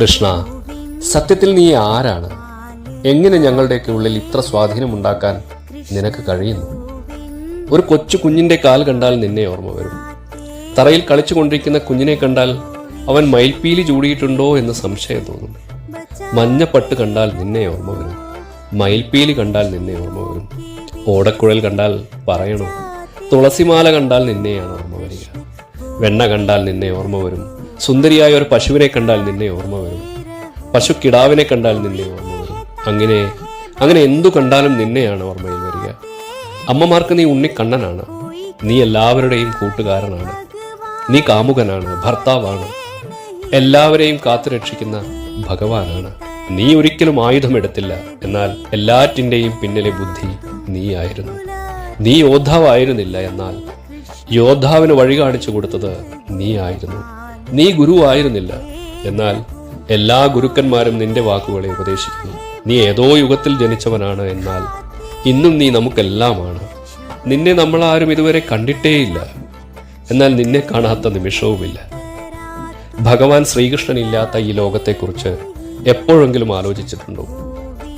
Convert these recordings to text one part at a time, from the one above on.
കൃഷ്ണ സത്യത്തിൽ നീ ആരാണ്? എങ്ങനെ ഞങ്ങളുടെയൊക്കെ ഉള്ളിൽ ഇത്ര സ്വാധീനമുണ്ടാക്കാൻ നിനക്ക് കഴിയുന്നു? ഒരു കൊച്ചു കുഞ്ഞിന്റെ കാൽ കണ്ടാൽ നിന്നെ ഓർമ്മ വരും. തറയിൽ കളിച്ചുകൊണ്ടിരിക്കുന്ന കുഞ്ഞിനെ കണ്ടാൽ അവൻ മയിൽപ്പീലി ചൂടിയിട്ടുണ്ടോ എന്ന് സംശയം തോന്നും. മഞ്ഞപ്പട്ട് കണ്ടാൽ നിന്നെ ഓർമ്മ വരും. മയിൽപ്പീലി കണ്ടാൽ നിന്നെ ഓർമ്മ വരും. ഓടക്കുഴൽ കണ്ടാൽ പറയണോ? തുളസിമാല കണ്ടാൽ നിന്നെയാണ് ഓർമ്മ വരിക. വെണ്ണ കണ്ടാൽ നിന്നെ ഓർമ്മ വരും. സുന്ദരിയായ ഒരു പശുവിനെ കണ്ടാൽ നിന്നെ ഓർമ്മ വരും. പശു കിടാവിനെ കണ്ടാൽ നിന്നെ ഓർമ്മ വരും. അങ്ങനെ അങ്ങനെ എന്തു കണ്ടാലും നിന്നെയാണ് ഓർമ്മയിൽ വരിക. അമ്മമാർക്ക് നീ ഉണ്ണിക്കണ്ണനാണ്. നീ എല്ലാവരുടെയും കൂട്ടുകാരനാണ്. നീ കാമുകനാണ് ഭർത്താവാണ്. എല്ലാവരെയും കാത്തുരക്ഷിക്കുന്ന ഭഗവാനാണ്. നീ ഒരിക്കലും ആയുധമെടുത്തില്ല എന്നാൽ എല്ലാറ്റിന്റെയും പിന്നിലെ ബുദ്ധി നീയായിരുന്നു. നീ യോദ്ധാവായിരുന്നില്ല. എന്നാൽ യോദ്ധാവിന് വഴി കാണിച്ചു കൊടുത്തത് നീ ആയിരുന്നു നീ ഗുരുവായിരുന്നില്ല. എന്നാൽ എല്ലാ ഗുരുക്കന്മാരും നിന്റെ വാക്കുകളെ ഉപദേശിക്കുന്നു. നീ ഏതോ യുഗത്തിൽ ജനിച്ചവനാണ് എന്നാൽ ഇന്നും നീ നമുക്കെല്ലാമാണ്. നിന്നെ നമ്മൾ ആരും ഇതുവരെ കണ്ടിട്ടേയില്ല. എന്നാൽ നിന്നെ കാണാത്ത നിമിഷവുമില്ല. ഭഗവാൻ ശ്രീകൃഷ്ണൻ ഇല്ലാത്ത ഈ ലോകത്തെക്കുറിച്ച് എപ്പോഴെങ്കിലും ആലോചിച്ചിട്ടുണ്ടോ?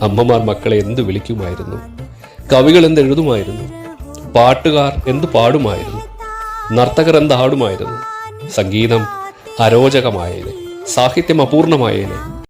അമ്മമാർ മക്കളെ എന്ത് വിളിക്കുമായിരുന്നു? കവികൾ എന്ത് എഴുതുമായിരുന്നു? പാട്ടുകാർ എന്ത് പാടുമായിരുന്നു? നർത്തകർ എന്ത് ആടുമായിരുന്നു? സംഗീതം അരോചകമായേനെ. സാഹിത്യം അപൂർണമായേനെ.